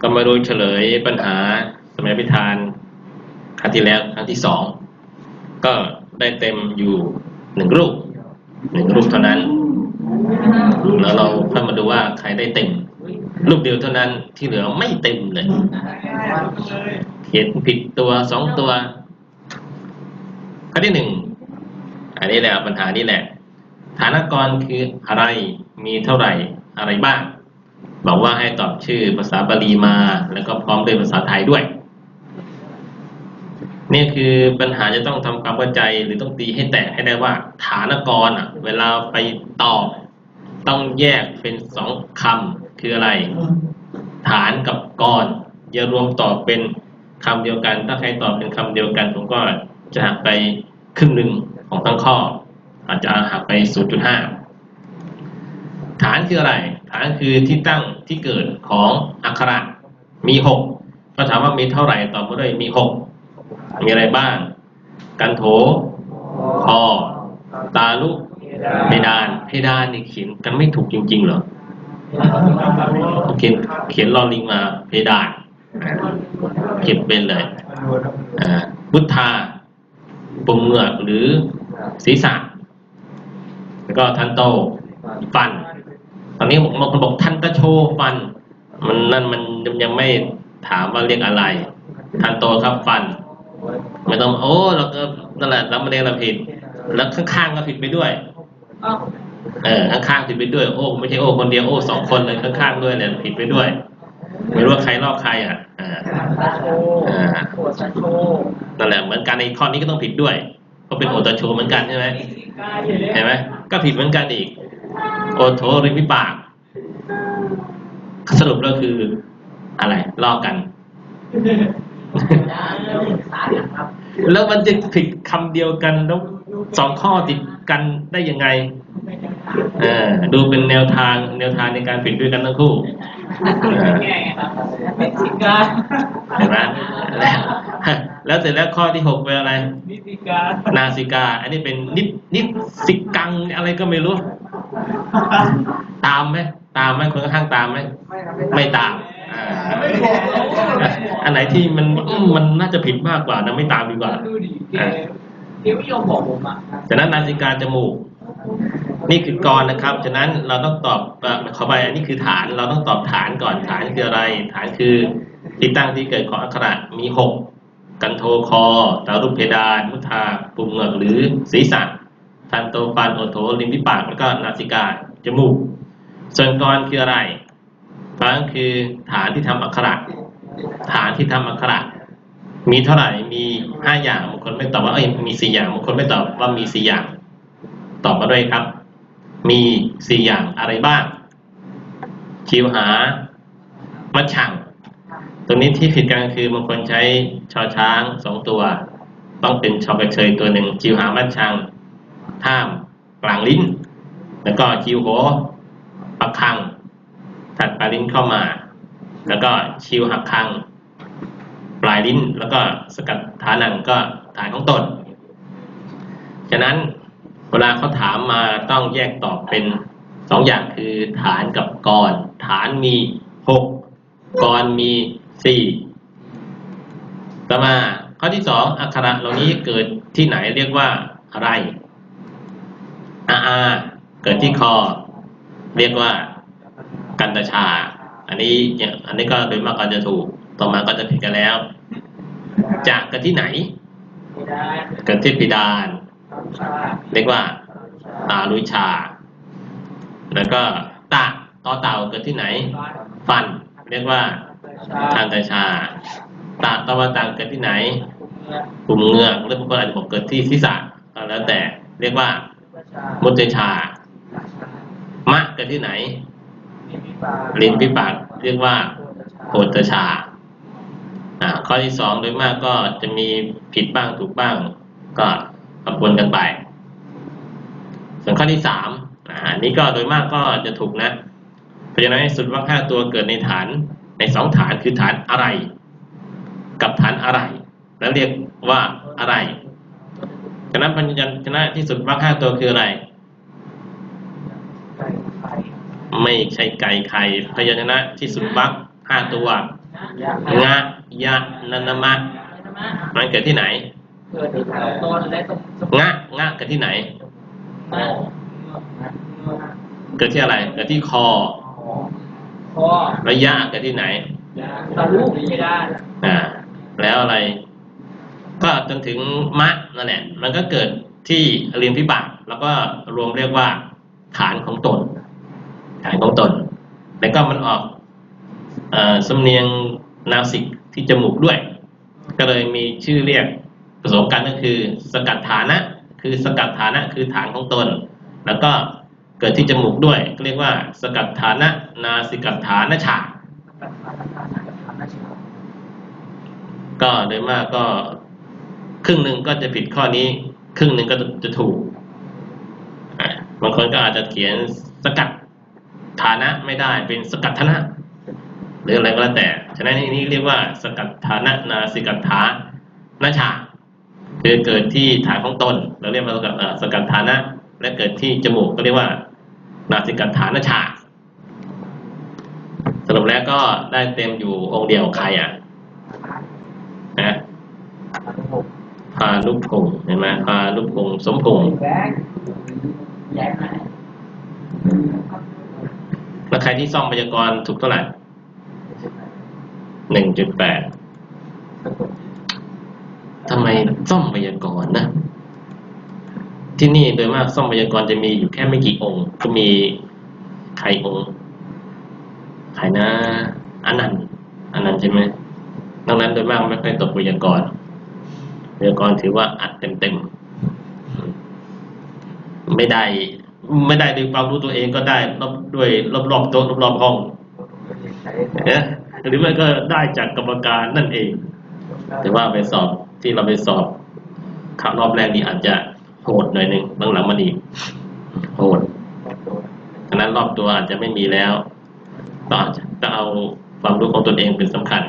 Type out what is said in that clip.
ก็มาดูเฉลยปัญหาสมัยพิธานครั้งที่แล้วครั้งที่สองก็ได้เต็มอยู่หนึ่งรูปหนึ่งรูปเท่านั้น แล้วเราค่อยมาดูว่าใครได้เต็ม รูปเดียวเท่านั้นที่เหลือไม่เต็มเลย เขียนผิดตัวสองตัวข้อที่หนึ่งอันนี้แหละปัญหานี้แหละฐานกรคืออะไรมีเท่าไหร่อะไรบ้าง บอกว่าให้ตอบชื่อภาษาบาลีมา แล้วก็พร้อมด้วยภาษาไทยด้วย นี่คือปัญหาจะต้องทำความเข้าใจหรือต้องตีให้แตกให้ได้ว่าฐานกรอะ เวลาไปตอบต้องแยกเป็นสองคำคืออะไร ฐานกับกรอย่ารวมตอบเป็นคำเดียวกัน ถ้าใครตอบเป็นคำเดียวกันผมก็จะหักไปครึ่งหนึ่งของทั้งข้อ อาจจะหักไป 0.5 ฐานคืออะไร ฐานคือที่ตั้งที่เกิดของอักขระมีหกก็ถามว่ามีเท่าไหร่ตอบมาด้วยมีหกมีอะไรบ้าง กันโถคอตาลุเพดานเพดานนี่เขียนกันไม่ถูกจริง ๆ เหรอเขียนเขียนลอลิงมาเพดานเขียนเป็นเลยอ่าพุทธาปุ่มเหงือกหรือศีรษะ แล้วก็ทันโตฟัน ตอนนี้บางคนบอกทันตะโชฟัน มันนั่นมันยังไม่ถามว่าเรียกอะไรทันโตครับฟัน ไม่ต้องโอ้เราก็นั่นแหละรับมาเรียนเราผิด แล้วข้างๆก็ผิดไปด้วยเออข้างๆผิดไปด้วยโอ้ไม่ใช่โอ้คนเดียวโอ้สองคนเลยข้างๆด้วยเนี่ยผิดไปด้วย ไม่รู้ว่าใครลอกใครอะอ่าอ่านั่นแหละเหมือนกันในข้อนี้ก็ต้องผิดด้วยเพราะเป็นโอตโชเหมือนกันใช่ไหมเห็นไหมก็ผิดเหมือนกันอีก โอโทริมพิปาก สรุปก็คือ อะไรลอกกัน แล้วมันจะผิดคำเดียวกันแล้วสองข้อติดกันได้ยังไงเออดูเป็นแนวทางแนวทางในการผิดด้วยกันทั้งคู่เออนิติการเห็นไหมแล้วแล้วเสร็จแล้วข้อที่หกเป็นอะไร นิติการนาสิกา อันนี้เป็นนิดนิดสิกังอะไรก็ไม่รู้ ตามไหมตามไหมคนข้างๆตามไหมไม่ตามอ่าอันไหนที่มันอืมมันน่าจะผิดมากกว่านะไม่ตามดีกว่าดูดิเกเกไม่ยอมบอกผมอะฉะนั้นนาสิกาจมูก นี่คือกรนะครับ ฉะนั้นเราต้องตอบเอ่อขอไปอันนี้คือฐานเราต้องตอบฐานก่อนฐานคืออะไร ฐานคือที่ตั้งที่เกิดของอักขระมีหกกันโทคอตารุเพดานมุทาปุ่มเหงือกหรือศีรษะ ทันโตฟันโอโถลิมพิปากแล้วก็นาสิกาจมูก ส่วนกรคืออะไรกรคือฐานที่ทำอักขระ ฐานที่ทำอักขระ มีเท่าไหร่มีห้าอย่างบางคนไม่ตอบว่าเอ้ยมีสี่อย่างบางคนไม่ตอบว่ามีสี่อย่าง ตอบมาด้วยครับ มีสี่อย่างอะไรบ้างคิวหา มัดฉังตรงนี้ที่ผิดกันคือบางคนใช้ชอช้างสองตัว ต้องเป็นชอกระเชยตัวหนึ่งคิวหามัดชัง ท่าม กลางลิ้น แล้วก็คิวโหปักคัง ถัดปลายลิ้นเข้ามา แล้วก็ชิวหักคัง ปลายลิ้น แล้วก็สกัดฐานังก็ฐานของตน ฉะนั้นเวลาเขาถามมาต้องแยกตอบเป็นสองอย่างคือฐานกับกรฐานมีหกกรมีสี่ต่อมาข้อที่สองอักขระเหล่านี้เกิดที่ไหนเรียกว่าอะไร อาอาเกิดที่คอ เรียกว่ากันตชา อันนี้อันนี้ก็โดยมากก็จะถูก ต่อมาก็จะผิดกันแล้ว จากเกิดที่ไหน เกิดที่พิดาน เรียกว่า ตาลุยชา แล้วก็ตาต่อเต่าเกิดที่ไหน ฟัน เรียกว่าทานตาชา ตาตะวันตังเกิดที่ไหนกลุ่มเงือกหรือบางคนอาจจะบอกเกิดที่ศีรษะแล้วแต่เรียกว่า มุตชามะเกิดที่ไหนลิ้นพิปากเรียกว่าโพตชาอ่าข้อที่สองโดยมากก็จะมีผิดบ้างถูกบ้าง ก็ปะปนกันไป ส่วนข้อที่สามอ่าอันนี้ก็โดยมากก็จะถูกนะ เพราะฉะนั้นสุดว่าห้าตัวเกิดในฐานในสองฐานคือฐานอะไร กับฐานอะไร แล้วเรียกว่าอะไรฉะนั้นพยัญชนะที่สุดว่าห้าตัวคืออะไร ไม่ใช่ไก่ไข่พยัญชนะที่สุดวักห้าตัวไนะงะยะนันมะนะมะมันเกิดที่ไหนเกิดที่ฐานต้นและสมสมงะงะเกิดที่ไหนมะเกิดที่อะไร เกิดที่คอคอแล้วยะเกิดที่ไหนตะลุเพดานอ่า แล้วอะไร ก็จนถึงมะนั่นแหละ มันก็เกิดที่เรียนพิบัติแล้วก็รวมเรียกว่าฐานของตน ฐานของตน แล้วก็มันออกอสำเนียงนาสิกที่จมูกด้วย ก็เลยมีชื่อเรียกผสมกันก็คือ สกัดฐานะ คือสกัดฐานะคือฐานของตน แล้วก็เกิดที่จมูกด้วยก็เรียกว่า สกัดฐานะนาสิกัดฐานฉากก็โดยมากก็ครึ่งหนึ่งก็จะผิดข้อนี้ ครึ่งหนึ่งก็จะถูกบางคนก็อาจจะเขียนสกัดานะไม่ได้เป็นสกัดฐานะหรืออะไรก็แล้วแต่ ฉะนั้นนี่เรียกว่าสกัดฐานะนาสิกัดฐานาชาคือเกิดที่ฐานของตน เราเรียกว่าสกัดสกัดฐานะ และเกิดที่จมูกก็เรียกว่า นาสิกัดฐานาชาสรุปแล้วก็ได้เต็มอยู่องค์เดียวใครอะนะพาลุพงเห็นไหมพาลุพงสมพงศ์ แยกไหม แล้วใครที่ซ่อมพยากรณ์ถูกเท่าไหร่หนึ่งจุดแปดทำไมซ่อมพยากรณ์นะ ที่นี่โดยมากซ่อมพยากรณ์จะมีอยู่แค่ไม่กี่องค์ ก็มีใครองค์ใครนะอันนั้นอันนั้นใช่ไหมดังนั้นโดยมากไม่ค่อยตกพยากรณ์พยากรณ์ถือว่าอัดเต็มๆไม่ได้ ไม่ได้ด้วยความรู้ตัวเองก็ได้รอบด้วยรอบๆโต๊ะรอบๆห้องเอ๊ะหรือไม่ก็ได้จากกรรมการนั่นเอง แต่ว่าไปสอบที่เราไปสอบข่าวรอบแรกนี่อาจจะโหดหน่อยหนึ่งหลังๆมันอีกโหดฉะนั้นรอบตัวอาจจะไม่มีแล้วต้องอาจจะต้องเอาความรู้ของตนเองเป็นสำคัญ